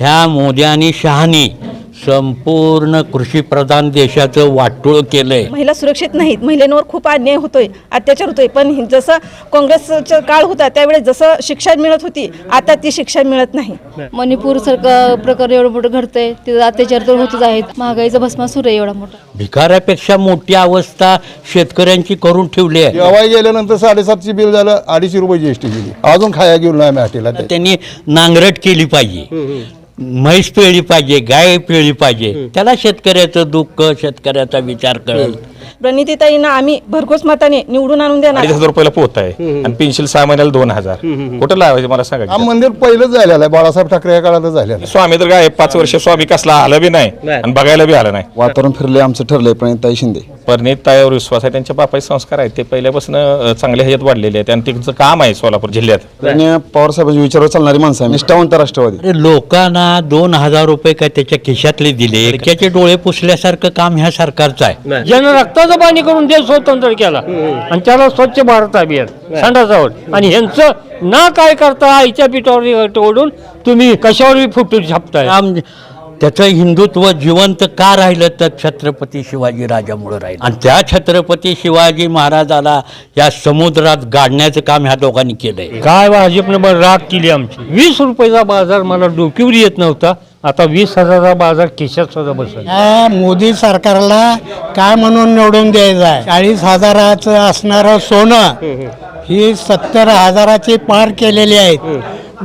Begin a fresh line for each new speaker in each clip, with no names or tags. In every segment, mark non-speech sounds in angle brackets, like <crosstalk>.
ह्या मोदी आणि शहानी संपूर्ण कृषीप्रधान देशाचं वाटोळ केलंय.
महिला सुरक्षित नाहीत. महिलांवर खूप अन्याय होतोय अत्याचार होतोय. पण हि- जसं काँग्रेसचा काळ होता त्यावेळेस जसं शिक्षा मिळत होती आता ती शिक्षा मिळत नाही.
मणिपूर सारखं प्रकार एवढं मोठं घडतंय तिथं अत्याचार तर होतच आहेत. महागाईचा भस्मासूर आहे एवढा मोठा.
भिकाऱ्यापेक्षा मोठी अवस्था शेतकऱ्यांची करून ठेवली आहे.
जेव्हा गेल्यानंतर साडेसातशे बिल झालं अडीचशे रुपये जीएसटी गेली अजून खाया घेऊन नाही.
त्यांनी नांगरट केली पाहिजे. म्हैस पिळली पाहिजे गाय पिळली पाहिजे. त्याला शेतकऱ्याचं दुःख शेतकऱ्याचा विचार कळेल.
प्रणितीताईंना आम्ही भरघोस मताने निवडून आणून देणार
अडीच हजार रुपयाला पोत आहे. आणि पेन्शिल सहा महिन्याला दोन हजार. कुठं लावायचं मला सांगा
हा
की.
मंदिर पहिलंच झालेलं आहे बाळासाहेब ठाकरे या काळातच झालेलं आहे.
स्वामी तर काय पाच वर्ष स्वामी कसला आला बी नाही आणि बघायला बी आलं नाही.
वातावरण फिरले आमचं ठरलंय प्रणिताई शिंदे.
परनीत तायावर विश्वास आहे त्यांच्या बापाचे संस्कार आहेत. ते पहिल्यापासून अं, चांगल्या ह्याच्यात वाढलेले आहेत आणि त्यांचं काम आहे सोलापूर जिल्ह्यात.
आणि पवार साहेबांच्या विचारावर चालणारी माणसं आहे निष्ठावंत राष्ट्रवादी.
अरे लोकांना दोन हजार रुपये काय त्याच्या खिशातले दिले? त्याचे डोळे पुसल्यासारखं काम ह्या सरकारचं आहे.
ज्यानं रक्ताचं पाणी करून देश स्वतंत्र केला. आणि त्याला स्वच्छ भारत अभियान संडासावर. आणि ह्यांचं ना काय करता आईच्या पिठावर ओढून तुम्ही कशावर फुटून छापताय
त्याचं हिंदुत्व जिवंत का राहिलं तर छत्रपती शिवाजी राजामुळे राहिलं. आणि त्या छत्रपती शिवाजी महाराजाला या समुद्रात गाडण्याचं काम ह्या दोघांनी केलंय.
काय भाजपनं बरं राग केली आमची? वीस रुपयाचा बाजार मला डोकीवर येत नव्हता. आता वीस हजाराचा बाजार खिशात सुद्धा बसला.
या मोदी सरकारला काय म्हणून निवडून द्यायचं आहे? चाळीस हजाराचं असणारं सोनं ही सत्तर हजाराची पार केलेली आहेत.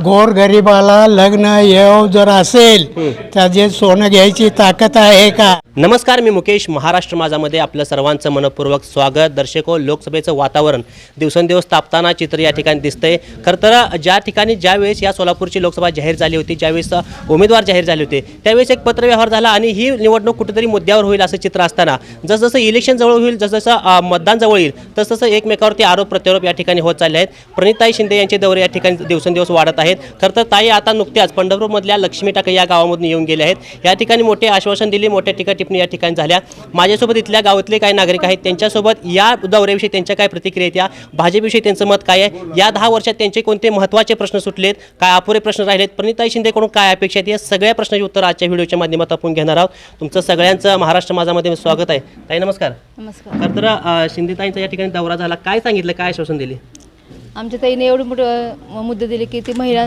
गोर गरिबाला लग्न येव जर असेल त्याचे सोनं घ्यायची ताकद आहे का?
नमस्कार मी मुकेश महाराष्ट्र माझामध्ये आपलं सर्वांचं मनपूर्वक स्वागत. दर्शको लोकसभेचं वातावरण दिवसेंदिवस तापताना चित्र या ठिकाणी दिसतंय. खरं तर ज्या ठिकाणी ज्यावेळेस या सोलापूरची लोकसभा जाहीर झाली होती ज्यावेळेस उमेदवार जाहीर झाले होते त्यावेळेस एक पत्रव्यवहार झाला आणि ही निवडणूक कुठेतरी मुद्द्यावर होईल असं चित्र असताना. जसजसं इलेक्शन जवळ होईल जसजसं मतदान जवळ येईल तसतसं एकमेकावरती आरोप प्रत्यारोप या ठिकाणी होत चालले आहेत. प्रणिताई शिंदे यांचे दौरे या ठिकाणी दिवसेंदिवस वाढत आहेत. खरं तर ताई आता नुकत्याच पंढरपूरमधल्या लक्ष्मी टाके या गावामधून येऊन गेले आहेत. या ठिकाणी मोठे आश्वासन दिले मोठ्या टीका टिप्पणी या ठिकाणी झाल्या. माझ्यासोबत इथल्या गावातले काही नागरिक आहेत. त्यांच्यासोबत या दौऱ्याविषयी त्यांच्या काय प्रतिक्रिया आहेत? या भाजपविषयी त्यांचं मत काय आहे? या दहा वर्षात त्यांचे कोणते महत्त्वाचे प्रश्न सुटलेत? काय अपुरे प्रश्न राहिलेत? प्रणिताई शिंदेकडून काय अपेक्षा आहेत? या सगळ्या प्रश्नाची उत्तर आजच्या व्हिडिओच्या माध्यमातून आपण घेणार आहोत. तुमचं सगळ्यांचं महाराष्ट्र माझामध्ये स्वागत आहे. ताई नमस्कार.
नमस्कार.
तर शिंदेताईंचा या ठिकाणी दौरा झाला. काय सांगितलं? काय आश्वासन दिले?
आमच्या ताईने एवढे मोठे मुद्दे दिले की ते महिलां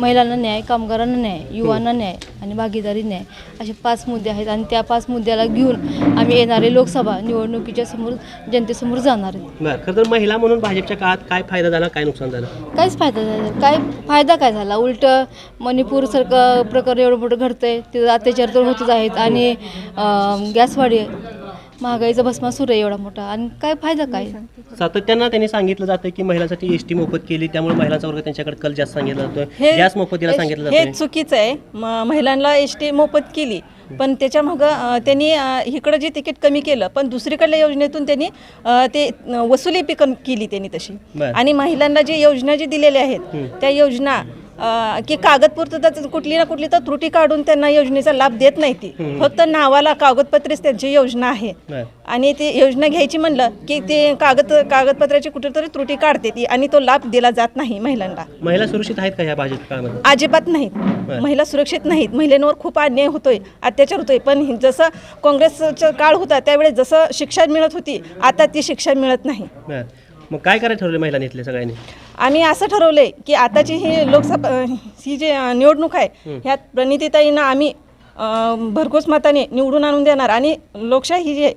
महिलांना न्याय कामगारांना न्याय युवांना न्याय आणि भागीदारी न्याय असे पाच मुद्दे आहेत आणि त्या पाच मुद्द्याला घेऊन आम्ही येणारे लोकसभा निवडणुकीच्या समोर जनतेसमोर जाणार
बरं खरं तर महिला म्हणून भाजपच्या काळात काय फायदा झाला काय नुकसान झालं?
काहीच फायदा झाला काय फायदा काय झाला? उलट मणिपूर सारखं प्रकार एवढं मोठं घडतंय तिथं अत्याचार तर होतच आहेत आणि अं, गॅसवाढी महागाईचा भस्मासूर आहे एवढा मोठा. आणि काय फायदा काय?
सातत्यानं त्यांनी सांगितलं जातं की महिलांसाठी एस टी मोफत केली त्यामुळे महिलांचा वर्ग त्यांच्याकडे कल जास्त सांगितला जातोय.
हे
गॅस मोफतीला सांगितलं
हे चुकीचं आहे. म- महिलांना एस टी मोफत केली. पण त्याच्या मागं त्यांनी अं, इकडं जे तिकीट कमी केलं पण दुसरीकडल्या योजनेतून त्यांनी अं, ते अं, वसुली कम- केली त्यांनी तशी.
बरं.
आणि महिलांना जी योजना जी दिलेल्या आहेत त्या योजना की कागदपत्र कुठली ना कुठली तर त्रुटी काढून त्यांना योजनेचा लाभ देत नाही ती. फक्त नावाला कागदपत्रेच त्यांची योजना आहे. आणि ती योजना घ्यायची म्हणलं की ते कागद कागदपत्राची कुठेतरी त्रुटी काढते ती आणि तो लाभ दिला जात नाही महिलांना.
महिला सुरक्षित आहेत का भाजप काळामध्ये?
अजिबात नाहीत. महिला सुरक्षित नाहीत. महिलांवर खूप अन्याय होतोय अत्याचार होतोय. पण जसं काँग्रेसचा काळ होता त्यावेळेस जसं शिक्षा मिळत होती आता ती शिक्षा मिळत नाही.
मग काय करायचं ठरवलं महिलांनी इथल्या सगळ्यांनी?
आम्ही असं ठरवलंय की आताची ही लोकसभा ही जी निवडणूक आहे ह्यात प्रणितीताईंना आम्ही अं, भरघोस मताने निवडून आणून देणार आणि लोकशाही जी आहे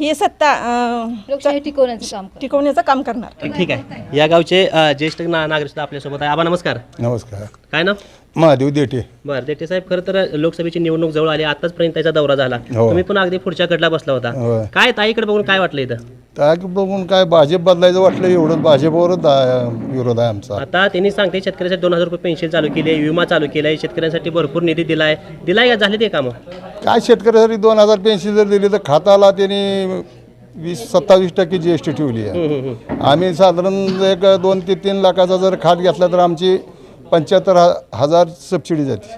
ही सत्ता अं,
लोकशाही टिकवण्याचं काम.
टिकवण्याचं काम करणार.
ठीक- आहे. या गावचे अ, ज्येष्ठ ना नागरिक सुद्धा आपल्यासोबत आहे. आबा नमस्कार.
नमस्कार.
काय ना
महादेव देठे.
बरं देठे साहेब खरं तर लोकसभेची निवडणूक जवळ आली. आताचपर्यंत त्याचा दौरा झाला.
हो.
तुम्ही पण अगदी पुढच्या कडला बसला होता. काय ताईकडे बघून काय वाटलं इथं?
काय बघून काय भाजप बदलायचं वाटलं एवढं भाजपवरच दा- विरोध आहे आमचा.
आता त्यांनी सांगते शेतकऱ्यासाठी दोन हजार रुपये पेन्शन चालू केली आहे विमा चालू केला आहे. शेतकऱ्यांसाठी भरपूर निधी दिलाय. दिलाय का? झाले ते कामं?
काय शेतकऱ्यासाठी दोन हजार पेन्शन जर दिली तर खाताला त्यांनी वीस सत्तावीस टक्के जी एस टी ठेवली आहे. आम्ही साधारण एक दोन ते तीन लाखाचा जर खात घेतला तर आमची पंच्याहत्तर हजार सबसिडी जाते.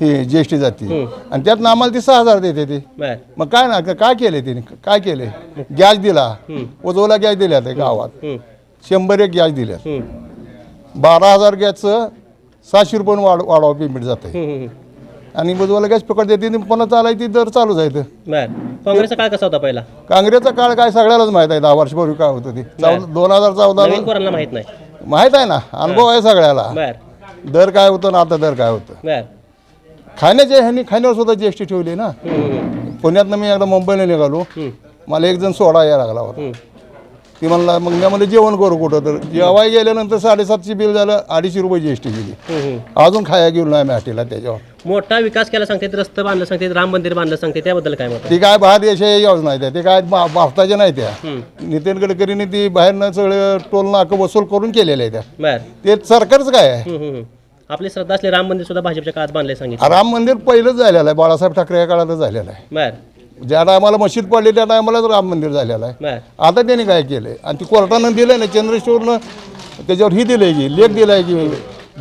ही जी एस टी जाते. आणि त्यातनं आम्हाला ती सहा हजार देते ते. मग काय ना काय केले तिने? काय केले गॅस दिला. उजवला गॅस दिल्या ते गावात. शंभर एक गॅस दिल्या. बारा हजार गॅसचं सहाशे रुपये वाढ वाढवा पेमेंट जातं. आणि बुधवाला गॅस पकड देते पुन्हा चालायची दर इथं.
बर. काँग्रेसचा काळ कसा होता पहिला?
काँग्रेसचा काळ काय सगळ्यालाच माहीत आहे दहा वर्षपूर्वी काय होतं ते. दोन हजार चौदा
पोरांना माहीत नाही.
माहीत आहे ना अनुभव आहे सगळ्याला.
बर.
दर काय होतं ना आता दर काय होतं.
बर.
खाण्याच्या ह्यांनी खाण्यावर सुद्धा जी एस टी ठेवली ना. पुण्यातनं मी एकदा मुंबईला निघालो. मला एक जण सोडा यायला लागला होता. ती म्हणला मग मी म्हणलं जेवण करू कुठं तर? जेवाय गेल्यानंतर साडेसातशे बिल झालं अडीचशे रुपये जी एस टी गेली अजून खाया गेलो नाही मी हॉटेलला त्याच्यावर.
मोठा विकास केला सांगतात रस्ते बांधलं सांगतात राम मंदिर बांधलं सांगते त्याबद्दल काय मत आहे?
ती काय बाहेर योजना आहेत त्या ते काय भा- भारताच्या नाही त्या. नितीन गडकरीने ती बाहेरनं सगळं टोल नाकं वसूल करून केलेल्या आहे त्या.
बर.
ते सरकारच काय आहे?
हम्म, हम्म, हम्म. आपली श्रद्धा असले राम मंदिर सुद्धा भाजपच्या काळात बांधले सांगितलं.
राम मंदिर पहिलंच झालेलं आहे बाळासाहेब ठाकरे या काळातच झालेलं आहे.
बर.
ज्या टायमाला मशीद पडली त्या टायमालाच राम मंदिर झालेलं आहे. आता त्यांनी काय केलंय? आणि ती कोर्टानं दिलंय ना चंद्रशूरनं त्याच्यावर ही दिलंय की लेख दिलाय की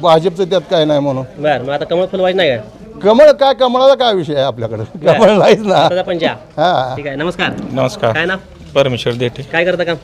भाजपचं त्यात काय नाही म्हणून.
बर मग आता कमळ फुलवायचं नाही का?
कमळ काय कमळाचा काय विषय आहे आपल्याकडे? कमळ नाहीच ना. हा.
ठीक आहे नमस्कार.
नमस्कार.
काय ना
परमेश्वर देठे.
काय करता काम?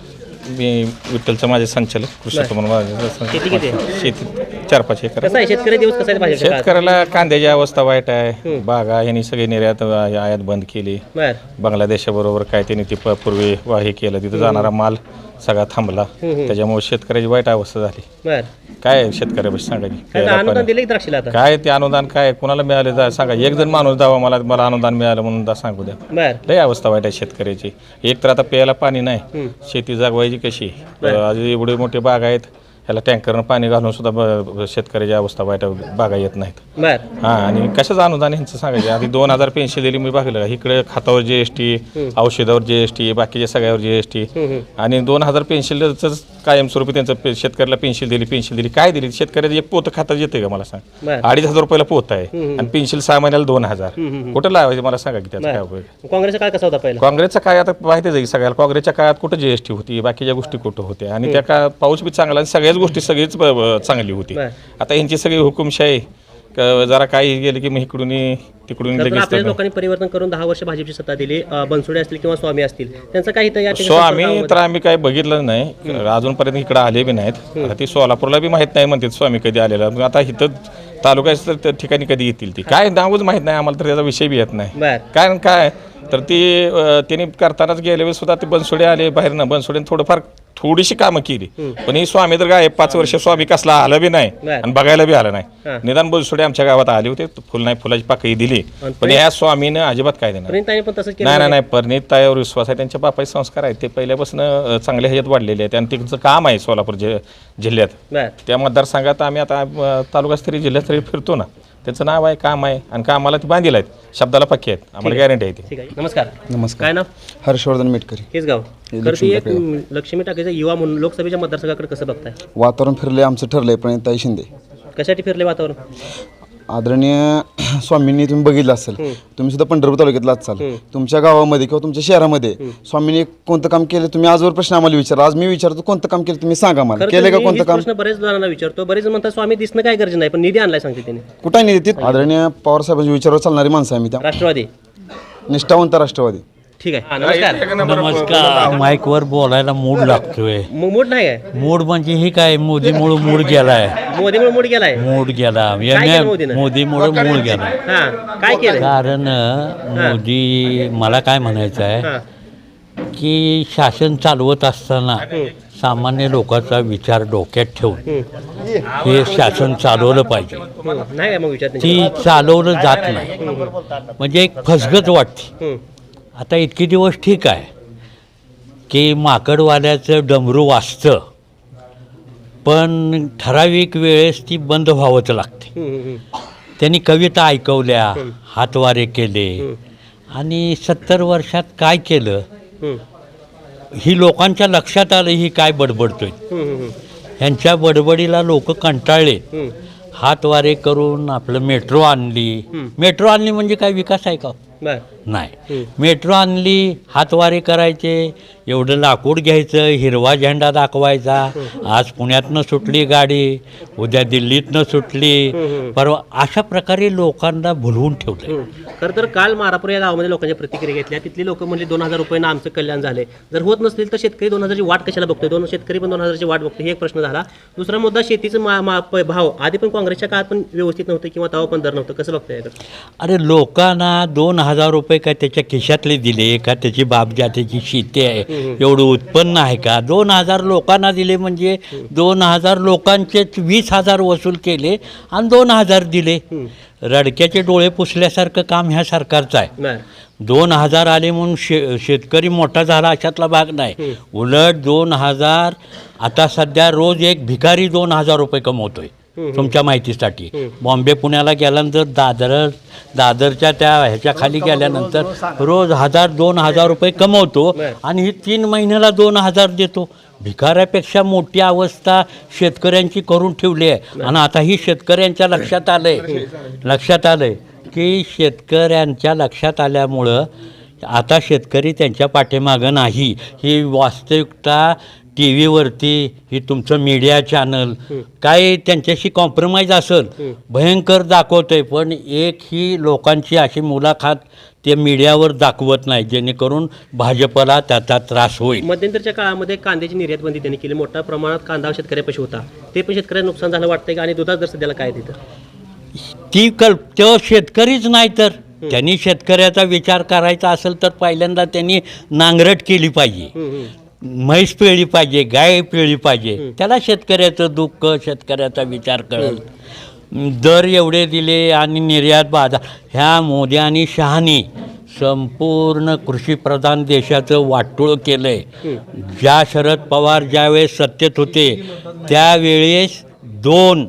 मी विठ्ठलचं माझे संचालक कृषी. उत्पन्न बाजार
शेती किती आहे?
संघ. शेती चार पाच एकर.
कसं आहे? शेतकरी दिवस कसा आहे भाजपच्या काळात
शेतकऱ्याला कांद्याची अवस्था वाईट आहे. बागा यांनी सगळी निर्यात आयात बंद केली.
बर.
बांगलादेशाबरोबर काय त्यांनी ती प- पूर्वी वा- हे केलं तिथं जाणारा माल सगळा थांबला. त्याच्यामुळे शेतकऱ्याची वाईट अवस्था झाली.
बर.
काय शेतकऱ्यापाशी
काय अनुदान. दिले की द्राक्षीला आता?
काय ते अनुदान काय? कुणाला मिळाले जा सांगा. एक जण माणूस दावा मला मला अनुदान मिळालं म्हणून दा सांगू द्या.
बर.
लय अवस्था वाईट आहे शेतकऱ्याची. एक तर आता प्यायला पाणी नाही. शेती जागवायची कशी? आज एवढे मोठे बाग आहेत. ह्याला टँकरनं पाणी घालून सुद्धा ब- शेतकऱ्याची अवस्था वाईट आहे, बागा येत नाहीत.
बर.
हां आणि कशाचं अनुदान यांचं सांगायचे? आधी दोन हजार पेन्शन दिली मी बघलं का? इकडे खातावर जी एस टी औषधावर जी एस टी बाकीच्या सगळ्यावर जी एस टी आणि दोन हजार पेन्शनचं कायमस्वरूपी त्यांचं पे- शेतकऱ्याला पेन्शन दिली पेन्शन दिली. काय दिली? शेतकऱ्याचं एक पोतं खातं येते का मला सांग?
बरं.
अडीच हजार रुपयाला पोत आहे. आणि पेन्शन सहा महिन्याला दोन हजार. कुठं लावायचं मला सांगा की त्याचा काय उपयोग?
काँग्रेसचा काळ कसा होता पहिला?
काँग्रेसचा काय आता माहितीच आहे सगळ्याला. काँग्रेसच्या काळात कुठं जी एस टी होती बाकीच्या गोष्टी कुठं होत्या? आणि त्या का पाऊस बी चांगला आणि सगळ्याच गोष्टी सगळीच ब- चांगली होती.
बरं.
आता यांची सगळी हुकुमशाही क- जरा काही गेलं की मग इकडून तिकडून
तर
लगेच
आपल्या
तर-
लोकांनी परिवर्तन करून दहा वर्ष भाजपची सत्ता दिली. अं, बनसोडे असतील किंवा स्वामी असतील. त्यांचं काही तर या ठिकाणी
सो आम्ही
संपर्क
तर आम्ही काही बघितलं नाही. अजूनपर्यंत इकडे आले बी नाहीत. आता ती सोलापूरला बी माहीत नाही म्हणते स्वामी कधी आलेला. मग आता इथं तालुक्याच्या तर त्या ठिकाणी कधी येतील ती. काय नावच माहीत नाही आम्हाला तर त्याचा विषय बी येत नाही.
बर.
कारण काय? तर ती अं, त्यांनी करतानाच वेळेस सुद्धा ते बनसोडे आले बाहेरनं. बनसोडेने थोडंफार थोडीशी कामं केली. पण ही स्वामी तर काय पाच वर्ष स्वामी कसला आलं बी नाही. आणि बघायला बी आलं नाही. निदान बनसोडे आमच्या गावात आले होते फुल नाही फुलाची पाकळी दिली. पण या स्वामीनं अजिबात काय देणार? नाही नाही नाही परिणित ताईवर विश्वास आहे त्यांच्या बापाचे संस्कार आहेत ते पहिल्यापासून चांगल्या ह्याच्यात वाढलेले आहेत आणि त्यांचं काम आहे सोलापूर जिल्ह्यात. त्या मतदारसंघात आम्ही आता तालुकास्तरीय जिल्हास्तरीय फिरतो ना. त्यांचं नाव आहे काम आहे आणि कामाला ती बांधील आहेत. शब्दाला पक्के आहेत. आम्हाला गॅरंटी आहे. ती.
ठीक आहे. नमस्कार.
नमस्कार.
काय नाव?
हर्षवर्धन मेटकरी.
हेच गाव. तर ती
लक्ष्मी
एक अं, लक्ष्मी टाकेचा युवा म्हणून लोकसभेच्या मतदारसंघाकडे कसं बघताय?
वातावरण फिरले आमचं ठरलंय प्रणिताई शिंदे.
कशासाठी फिरले वातावरण?
आदरणीय स्वामींनी तुम्ही बघितलं असेल तुम्ही सुद्धा पंढरपूर तालुक्यातला असाल तुमच्या गावामध्ये किंवा तुमच्या शहरामध्ये स्वामींनी कोणतं काम केलं? तुम्ही आजवर प्रश्न आम्हाला विचारा आज मी विचारतो कोणतं काम केलं तुम्ही सांगा मला. केलं का कोणतं काम?
बरेच जणांना विचारतो. बरेच म्हणतात स्वामी दिसणं काय गरजे नाही पण निधी आणलाय सांगते त्यांनी.
कुठं देते आदरणीय पवार साहेबांच्या विचारावर चालणारी माणसं आहे मी त्या.
राष्ट्रवादी.
निष्ठावंत राष्ट्रवादी.
ठीक आहे. हा, नमस्कार.
नमस्कार. माईकवर बोलायला मूड लागतोय.
मूड नाही आहे?
मूड म्हणजे ही काय मोदीमुळं मूड गेलाय.
मोदीमुळे मूड गेलाय?
मूड गेला.
केलं मोदीनं?
मोदीमुळं मूड गेला.
हा काय केलं?
कारण मोदी मला काय म्हणायचं आहे
हा.
की शासन चालवत असताना सामान्य लोकांचा विचार डोक्यात ठेवून हे शासन चालवलं पाहिजे.
हम्म, नाही काय मग विचार त्यांचे?
ती चालवलं जात नाही. म्हणजे एक फसगत वाटते.
हम्म,
आता इतके दिवस ठीक आहे की माकडवाल्याचं डमरू वाजतं पण ठराविक वेळेस ती बंद व्हावंच लागते. त्यांनी कविता ऐकवल्या हातवारे केले आणि सत्तर वर्षात काय केलं? ही लोकांच्या लक्षात आलं ही काय बडबडतोय. ह्यांच्या बडबडीला लोक कंटाळले. हातवारे करून आपलं मेट्रो आणली. मेट्रो आणली म्हणजे काय विकास आहे का? नाही. मेट्रो आणली हातवारे करायचे एवढं लाकूड घ्यायचं हिरवा झेंडा दाखवायचा. आज पुण्यातनं सुटली गाडी उद्या दिल्लीतनं सुटली. परवा अशा प्रकारे लोकांना भुलवून ठेवलं
खरं तर काल मारापूर या गावामध्ये लोकांच्या प्रतिक्रिया घेतल्या तिथली लोक म्हणजे दोन हजार रुपयानं आमचं कल्याण झाले जर होत नसतील तर शेतकरी दोन हजारची वाट कशाला बघतोय? दोन शेतकरी पण दोन हजारची वाट बघतोय? हे एक प्रश्न झाला. दुसरा मुद्दा शेतीचं भाव. आधी पण काँग्रेसच्या काळात पण व्यवस्थित नव्हते किंवा तेव्हा पण दर नव्हतं. कसं बघताय?
अरे लोकांना दोन हजार रुपये काय त्याच्या खिशातले दिले का त्याची बापजा त्याची शेती आहे? एवढं उत्पन्न आहे का? दोन हजार लोकांना दिले म्हणजे दोन हजार लोकांचेच वीस हजार वसूल केले आणि दोन हजार दिले. रडक्याचे डोळे पुसल्यासारखं काम ह्या सरकारचं आहे. दोन हजार आले म्हणून शे शेतकरी मोठा झाला अशातला भाग नाही. उलट दोन हजार आता सध्या रोज एक भिकारी दोन हजार रुपये कमवतोय. तुमच्या माहितीसाठी. बॉम्बे पुण्याला गेल्यानंतर दादर दादरच्या त्या ह्याच्या खाली गेल्यानंतर रोज हजार दोन हजार रुपये कमवतो आणि ही तीन महिन्याला दोन हजार देतो. भिकाऱ्यापेक्षा मोठी अवस्था शेतकऱ्यांची करून ठेवली आहे. आणि आता ही शेतकऱ्यांच्या लक्षात आलंय. लक्षात आलंय की शेतकऱ्यांच्या लक्षात आल्यामुळं आता शेतकरी त्यांच्या पाठीमागं नाही. ही वास्तविकता टी व्हीवरती ही तुमचं मीडिया चॅनल काय त्यांच्याशी कॉम्प्रोमाइज असेल भयंकर दाखवतंय पण एक ही लोकांची अशी मुलाखत ते मीडियावर दाखवत नाही जेणेकरून भाजपला त्याचा त्रास होईल.
मध्यंतरच्या काळामध्ये कांद्याची निर्यात बंदी त्यांनी केली. मोठ्या प्रमाणात कांदा शेतकऱ्यापाशी होता. ते पण शेतकऱ्यांना नुकसान झालं वाटतंय का? आणि दुधात जर सध्याला काय तिथं?
ती कल तो शेतकरीच नाही तर. त्यांनी शेतकऱ्याचा विचार करायचा असेल तर पहिल्यांदा त्यांनी नांगरट केली पाहिजे. म्हैस पिळली पाहिजे गाय पिळली पाहिजे त्याला शेतकऱ्याचं दुःख शेतकऱ्याचा विचार कळेल. दर एवढे दिले आणि निर्यात बाजार ह्या मोदी आणि शहानी संपूर्ण कृषीप्रधान देशाचं वाटोळ केलं आहे ज्या शरद पवार ज्यावेळेस सत्तेत होते त्यावेळेस दोन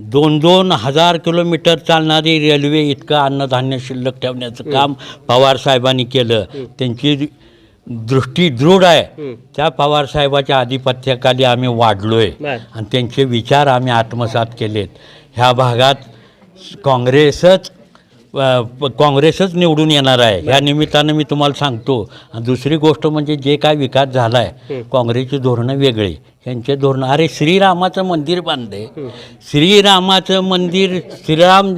दोन दोन हजार किलोमीटर चालणारी रेल्वे इतकं अन्नधान्य शिल्लक ठेवण्याचं काम पवार साहेबांनी केलं. त्यांची दृष्टी दृढ आहे. त्या पवार साहेबाच्या आधिपत्याखाली आम्ही वाढलोय. आणि त्यांचे विचार आम्ही आत्मसात केलेत. ह्या भागात काँग्रेसच काँग्रेसच निवडून येणार आहे. ह्या निमित्तानं मी तुम्हाला सांगतो. आणि दुसरी गोष्ट म्हणजे जे काय विकास झाला आहे काँग्रेसची धोरणं वेगळी. यांचे धोरणं अरे श्रीरामाचं मंदिर बांधले. श्रीरामाचं मंदिर श्रीराम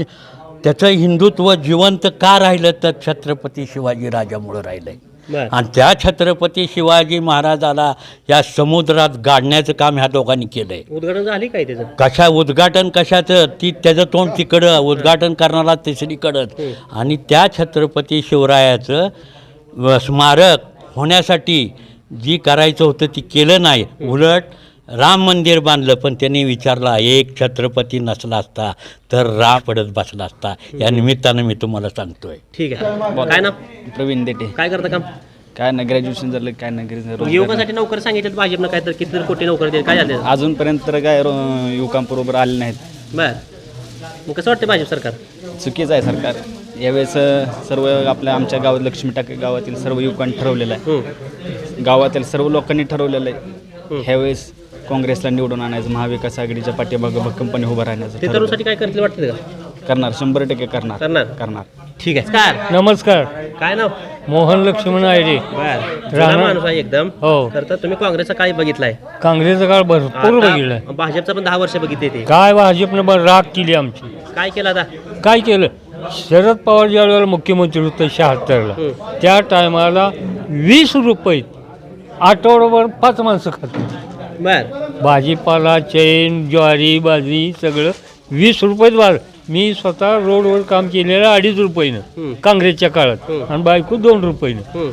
त्याचं हिंदुत्व जिवंत का राहिलं तर छत्रपती शिवाजी राजामुळं राहिलं आहे आणि त्या छत्रपती शिवाजी महाराजाला या समुद्रात गाडण्याचं काम ह्या दोघांनी केलंय.
उद्घाटन झाली काय त्याचं?
कशा उद्घाटन कशाचं? ती त्याचं तोंड तिकडं उद्घाटन करणारा तिसरीकडंच. आणि त्या छत्रपती शिवरायाचं स्मारक होण्यासाठी जी करायचं होतं ती केलं नाही. उलट राम मंदिर बांधलं पण त्यांनी विचारला एक छत्रपती नसला असता तर राम पडत बसला असता. या निमित्तानं मी तुम्हाला सांगतोय.
ठीक आहे. काय ना
प्रवीण देटे.
काय करता काम?
काय ना ग्रॅज्युएशन झालं काय ना ग्रॅज्युएशन
युवकांसाठी नोकरी सांगितलं भाजपनं काय तर किती कोटी नोकरी दिली काय झालं?
अजूनपर्यंत तर काय युवकांबरोबर आले नाहीत.
बर. मग कसं वाटतं भाजप सरकार?
चुकीचं आहे सरकार. यावेळेस सर्व आपल्या आमच्या गावात लक्ष्मी टाके गावातील सर्व युवकांनी ठरवलेलं आहे. गावातील सर्व लोकांनी ठरवलेलं आहे. ह्यावेळेस काँग्रेसला निवडून आणायचं महाविकास आघाडीच्या पाठीमागं भक्कमपणे उभं राहण्याचं.
ते
ठरवलं.
तरुणसाठी काय करतील वाटतं का
करणार शंभर टक्के करणार.
करणार?
करणार.
ठीक आहे. काय?
नमस्कार.
काय नाव?
मोहन लक्ष्मण आयरे
बर. जुना
राहणार-
माणूस आहे एकदम.
हो.
तर तर तुम्ही काँग्रेसचा काय बघितलाय?
काँग्रेसचा काळ भरपूर बघितलाय.
आता भाजपचा पण दहा वर्ष बघितले ते.
काय भाजपनं बरं राग केली आमची.
काय केलं आता?
काय केलं? शरद पवार ज्या वेळेला मुख्यमंत्री होते शहात्तरला त्या टायमाला वीस रुपये आठवड्याभर पाच माणसं खात
बर.
भाजीपाला चैन ज्वारी बाजरी सगळं वीस रुपयेच बार मी स्वतः रोडवर काम केलेलं अडीच रुपयानं काँग्रेसच्या काळात. आणि बायको दोन रुपयानं.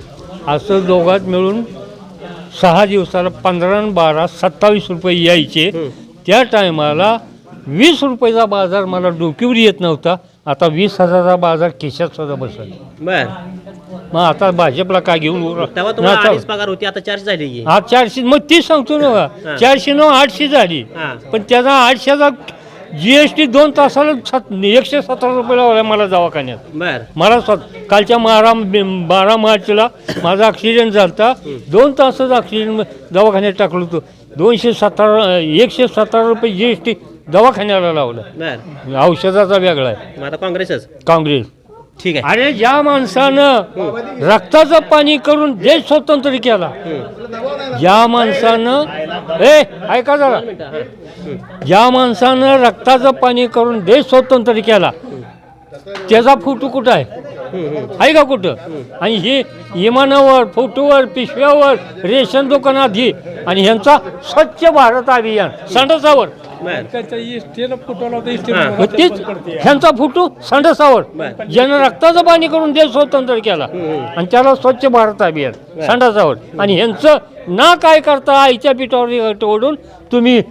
असं दोघात मिळून सहा दिवसाला पंधरा आणि बारा सत्तावीस रुपये यायचे. त्या टायमाला वीस रुपयाचा बाजार मला डोकीवर येत नव्हता. आता वीस हजाराचा बाजार खिशात सुद्धा बसत
बर.
मग आता भाजपला काय घेऊन
तेव्हा तुम्हाला
नाचा-
अडीच पगार होती आता चारशे झाली की.
हा चारशे मग तीच सांगतो ना. चारशे नऊ आठशे झाली.
हा.
पण त्याचा आठशेचा जी एस टी दोन तासाला सात एकशे सतरा रुपये लावला मला दवाखान्यात.
बर.
मला स्वत कालच्या बारा बारा मार्चला माझा ॲक्सिडेंट झाला दोन तासच ॲक्सिडेंट दवाखान्यात टाकलो होतो. दोनशे सतरा एकशे सतरा रुपये जी एस टी दवाखान्याला लावलं.
बर.
औषधाचा वेगळा आहे.
मग आता काँग्रेसच?
काँग्रेस.
ठीक आहे.
अरे ज्या माणसानं रक्ताचं पाणी करून देश स्वतंत्र केला ज्या माणसानं ए ऐका जरा. ज्या माणसानं रक्ताचं पाणी करून देश स्वतंत्र केला त्याचा फोटो कुठं आहे? आहे का कुठं? आणि हे इमानावर फोटोवर पिशव्यावर रेशन दुकानात हे. आणि ह्यांचा स्वच्छ भारत अभियान संडासावर. तेच ह्यांचा फोटो संडासावर. ज्यानं रक्ताचं पाणी करून देश स्वतंत्र केला. आणि त्याला स्वच्छ भारत अभियान संडासावर. आणि ह्यांचं ना काय करता आईच्या पिठावर ओढून तुम्ही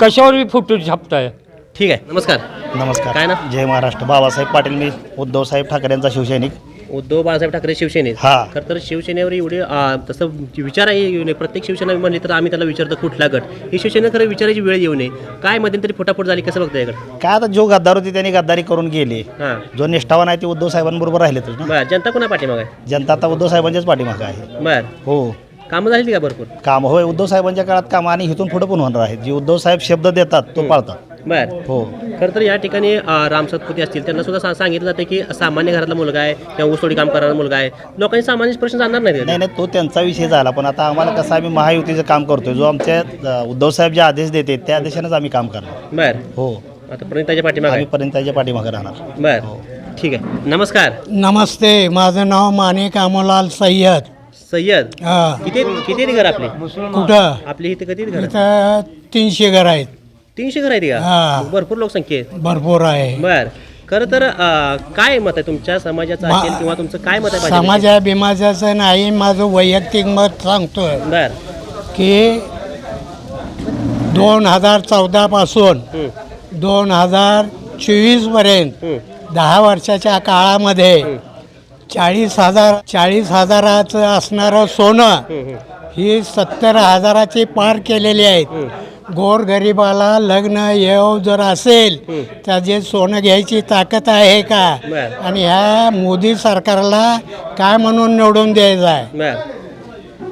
कशावर बी फोटो छापताय?
ठीक आहे. नमस्कार.
नमस्कार.
काय ना
जय महाराष्ट्र. बाबासाहेब पाटील मी उद्धव साहेब ठाकरे यांचा शिवसैनिक.
उद्धव बाळासाहेब ठाकरे शिवसेनेत
हा.
खरं तर शिवसेनेवर एवढे आ, तसं विचार आहे येऊ नये. प्रत्येक शिवसेना म्हणली तर आम्ही त्याला विचारतो कुठला गट. ही शिवसेना खरं विचारायची वेळ येऊ नये. काय मध्यंतरी फटाफट झाली कसं बघता याकडे?
काय आता जो गद्दार होती त्यांनी गद्दारी करून गेले.
हां.
जो निष्ठावान आहे ते उद्धव साहेबांबरोबर राहिलेच ना.
बर जनता कोणा पाठीमाग आहे?
जनता आता उद्धव साहेबांच्याच पाठीमागं आहे.
बर.
हो.
कामं झाली का भरपूर?
काम होय उद्धव साहेबांच्या काळात काम आणि इथून पुढे पण होणार आहेत जे उद्धव साहेब शब्द देतात तो पाळतात.
बर.
हो.
खरं तर या ठिकाणी अ, राम सतपुते असतील त्यांना सुद्धा सा- सांगितलं जातं की सामान्य घरातला मुलगा आहे किंवा ऊसतोडी काम करणारा मुलगा आहे. लोकांनी सामान्य प्रश्न जाणणार नाही
नाही नाही तो त्यांचा विषय झाला पण आता आम्हाला कसं आम्ही महायुतीचं काम करतोय जो आमच्या अ, उद्धव साहेब जे आदेश देते त्या आदेशानेच आम्ही काम करणार.
बर.
हो.
आता प्रणिताच्या पाठीमाग.
आम्ही
आहे
पर्यंतच्या पाठीमागे राहणार.
बर. ठीक आहे. नमस्कार.
नमस्ते माझं नाव माणिक अमोलाल सय्यद.
सय्यद
हा.
किती किती आहेत घर आपले?
कुठं?
आपली इथे किती आहेत घर?
इथं तीनशे घर आहेत.
तीनशे घर आहेत
हा.
का भरपूर लोकसंख्या आहे
भरपूर आहे.
बर. खरं तर अ, काय मत आहे तुमच्या? समाजाचं
मा-
असेल किंवा तुमचं काय मत आहे?
समाजा बिमाजाचं नाही माझं वैयक्तिक मत सांगतोय.
बर.
की दोन हजार चौदापासून
हं,
दोन हजार चोवीसपर्यंत
हं,
दहा वर्षाच्या काळामध्ये चाळीस हजार चाळीस हजाराचं असणारं सोनं
हं,
सत्तर हजाराची पार केलेली आहेत. गोरगरिबाला लग्न येव जर असेल तर जे सोनं घ्यायची ताकद आहे का. आणि ह्या मोदी सरकारला काय म्हणून निवडून द्यायचं आहे?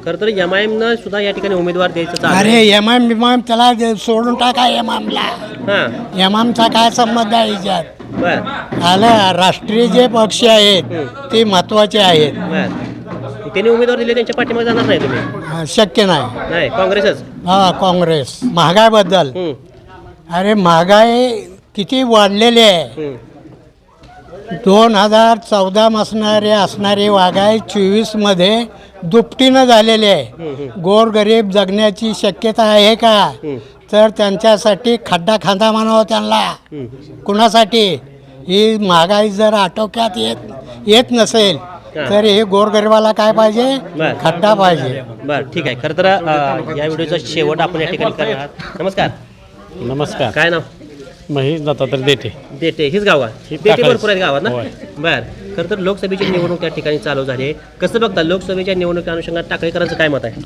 खरं तर एम आय न सुद्धा या ठिकाणी उमेदवार द्यायचं
अरे
आहे.
एमाम बिमाम त्याला सोडून टाका एमामला
हा.
एमामचा काय संबंध आहे याच्यात?
बर.
आलं राष्ट्रीय जे पक्ष आहेत ते महत्त्वाचे आहेत.
बर. त्यांनी उमेदवार दिले त्यांच्या पाठीमागे जाणार नाही तुम्ही?
हा, शक्य नाही.
नाही काँग्रेसच?
हा काँग्रेस. महागाईबद्दल.
हं,
अरे महागाई किती वाढलेली आहे. दोन हजार चौदा असणारे असणारी वाघाई चोवीसमध्ये दुपटीनं झालेली आहे. गोरगरीब जगण्याची शक्यता आहे का? तर त्यांच्यासाठी खड्डा खांदा म्हणावं त्यांना. कुणासाठी? ही महागाई जर आटोक्यात येत येत नसेल तर हे गोरगरिबाला काय पाहिजे. खड्डा पाहिजे.
बर ठीक आहे. खरं तर अ, या व्हिडिओचा शेवट आपण या ठिकाणी करणार आहात. नमस्कार.
नमस्कार.
काय नाव?
महेश दत्तात्रय देते
देते हीच गाव आहे
ही
देते
टाकळीच.
भरपूर आहेत गावात ना. बर. खरं तर लोकसभेची निवडणूक त्या ठिकाणी चालू झाली आहे. कसं बघता लोकसभेच्या निवडणुकी अनुषंगात टाकळीकरांचं काय मत आहे?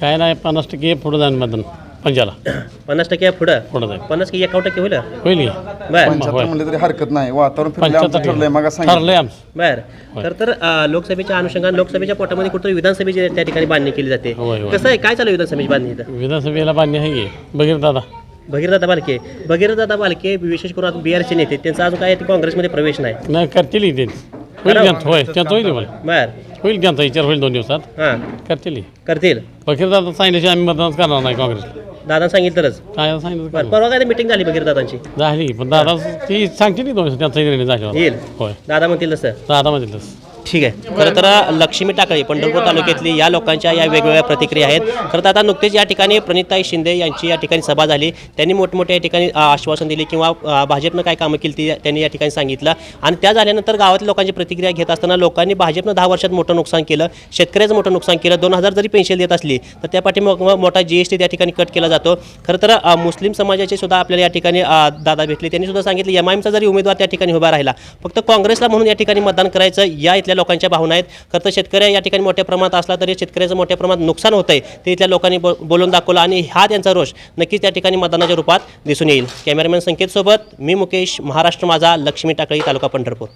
काय नाही पन्नास टक्के पुढे जाण मधून पंजाला. <clears throat>
पन्नास टक्के पुढं?
पुढं जाईल
पन्नास की एकावन्न टक्के होईल?
होईल की?
बर.
पंच्याहत्तर म्हणले तरी हरकत नाही. वातावरण फिरलंय आमचं
पंच्याहत्तर
ठरलंय मग
ठरलंय आमचं.
बर. खरं तर अ, लोकसभेच्या अनुषंगाने लोकसभेच्या पोटामध्ये कुठं विधानसभेची त्या ठिकाणी बांधणी केली जाते.
होय, होय.
कसं आहे? काय चालू आहे विधानसभेची बांधणी इथं?
विधानसभेला बांधणी आहे की. बघीर दादा
भगीरदादा बालके. भगीरदादा बालके विशेष करून आता बिहारचे नेते त्यांचा अजून काय काँग्रेसमध्ये प्रवेश नाही.
नाही करतील की ते होईल होय. त्यांचं होईल
बर.
होईल त्यांचा विचार होईल दोन दिवसात.
हां.
करतील. की.
करतील.
बघीर दादा सांगितल्याशिवाय आम्ही मतदान करणार नाही काँग्रेसला
दादा सांगितलं तरच
काय सांगितलं
बरं? परवा काय मिटिंग झाली भगीरदादांची
झाली पण दादा ती सांगते नाही दोन दिवसात त्यांचा निर्णय झाल्यावर.
येईल.
होय.
दादा म्हणतील तसं.
दादा म्हणतील तसं.
ठीक आहे. खरं तर लक्ष्मी टाकळी पंढरपूर तालुक्यातली या लोकांच्या या वेगवेगळ्या प्रतिक्रिया आहेत. खरं तर आता नुकतेच या ठिकाणी प्रणिताई शिंदे यांची या ठिकाणी सभा झाली. त्यांनी मोठमोठ्या या ठिकाणी आश्वासन दिले किंवा भाजपनं काय कामं केली ती त्यांनी या ठिकाणी सांगितलं. आणि त्या झाल्यानंतर गावातील लोकांची प्रतिक्रिया घेत असताना लोकांनी भाजपनं दहा वर्षात मोठं नुकसान केलं शेतकऱ्याचं मोठं नुकसान केलं. दोन हजार जरी पेन्शन देत असली तर त्या पाठीमाग मोठा जी एस टी त्या ठिकाणी कट केला जातो. खरं तर मुस्लिम समाजाचे सुद्धा आपल्याला या ठिकाणी दादा भेटले. त्यांनी सुद्धा सांगितलं एम आय एमचा जरी उमेदवार त्या ठिकाणी उभा राहिला फक्त काँग्रेसला म्हणून या ठिकाणी मतदान करायचं या इथल्या लोकांच्या भावना आहेत. खरं तर शेतकऱ्या या ठिकाणी मोठ्या प्रमाणात असला तरी शेतकऱ्याचं मोठ्या प्रमाणात नुकसान होतं आहे ते इथल्या लोकांनी बो बोलून दाखवलं आणि हा त्यांचा रोष नक्कीच त्या ठिकाणी मतदानाच्या रूपात दिसून येईल. कॅमेरामॅन संकेतसोबत मी मुकेश महाराष्ट्र माझा लक्ष्मी टाकळी तालुका पंढरपूर.